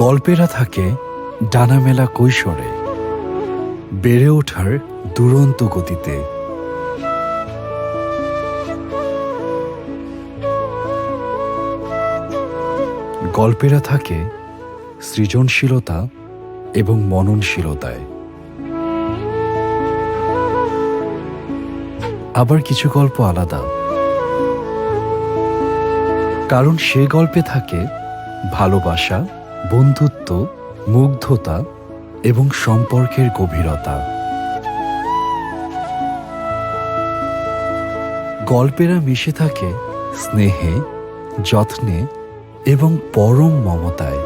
গল্পেরা থাকে ডানামেলা কৈশোরে, বেড়ে ওঠার দুরন্ত গতিতে। গল্পেরা থাকে সৃজনশীলতা এবং মননশীলতায়। আবার কিছু গল্প আলাদা। কারণ সে গল্পে থাকে ভালোবাসা বন্ধুত্ব, মুগ্ধতা এবং সম্পর্কের গভীরতা। গল্পেরা মিশে থাকে স্নেহে, যত্নে এবং পরম মমতায়।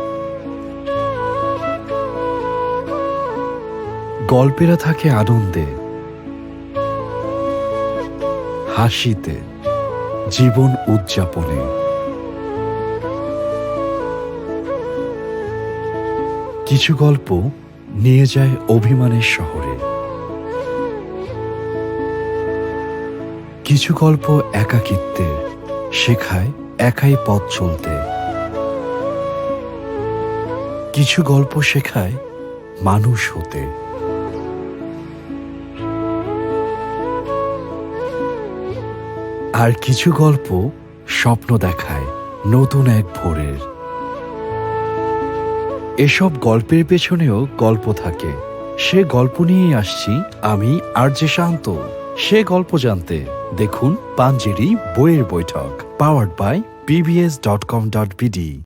গল্পেরা থাকে আনন্দে, হাসিতে, জীবন উদযাপনে। কিছু গল্প নিয়ে যায় অভিমানের শহরে। কিছু গল্প একাকিত্বের শেখায় একাই পথ চলতে। কিছু গল্প শেখায় মানুষ হতে। আর কিছু গল্প স্বপ্ন দেখায় নতুন এক ভোরের। এসব গল্পের পেছনেও গল্প থাকে। সে গল্প নিয়ে আসছি, আমি আর যে শান্ত। সে গল্প জানতে দেখুন পাঞ্জেরি বইয়ের বৈঠক powered by PBS dot com dot BD